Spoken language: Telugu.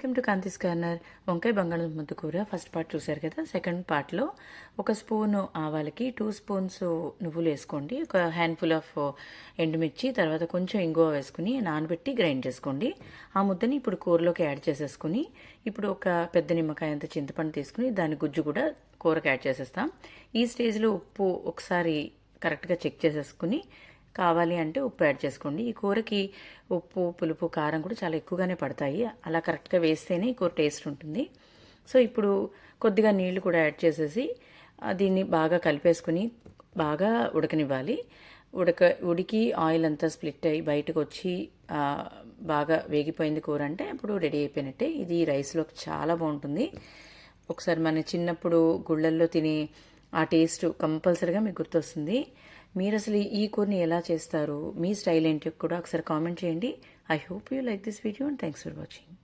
వెల్కమ్ టు కాంతిస్ కార్నర్ వంకాయ బంగాళదుంప కూర. ఫస్ట్ పార్ట్ చూశారు కదా? సెకండ్ పార్ట్లో ఒక స్పూన్ ఆవాలకి టూ స్పూన్స్ నువ్వులు వేసుకోండి. ఒక హ్యాండ్ఫుల్ ఆఫ్ ఎండుమిర్చి తర్వాత కొంచెం ఇంగువ వేసుకుని నానబెట్టి గ్రైండ్ చేసుకోండి. ఆ ముద్దని ఇప్పుడు కూరలోకి యాడ్ చేసేసుకుని ఇప్పుడు ఒక పెద్ద నిమ్మకాయ అంత చింతపండు తీసుకుని దాని గుజ్జు కూడా కూరకు యాడ్ చేసేస్తాం. ఈ స్టేజ్లో ఉప్పు ఒకసారి కరెక్ట్గా చెక్ చేసేసుకుని కావాలి అంటే ఉప్పు యాడ్ చేసుకోండి. ఈ కూరకి ఉప్పు పులుపు కారం కూడా చాలా ఎక్కువగానే పడతాయి. అలా కరెక్ట్గా వేస్తేనే ఈ కూర టేస్ట్ ఉంటుంది. సో ఇప్పుడు కొద్దిగా నీళ్ళు కూడా యాడ్ చేసేసి దీన్ని బాగా కలిపేసుకుని బాగా ఉడకనివ్వాలి. ఉడక ఉడికి ఆయిల్ అంతా స్ప్లిట్ అయ్యి బయటకు వచ్చి బాగా వేగిపోయింది కూర అంటే అప్పుడు రెడీ అయిపోయినట్టే. ఇది రైస్లో చాలా బాగుంటుంది. ఒకసారి మన చిన్నప్పుడు గుళ్ళల్లో తినే ఆ టేస్ట్ కంపల్సరీగా మీకు గుర్తొస్తుంది. మీరు అసలు ఈ కూరని ఎలా చేస్తారు? మీ స్టైల్ ఏంటి? కూడా ఒకసారి కామెంట్ చేయండి. I hope you like this video and thanks for watching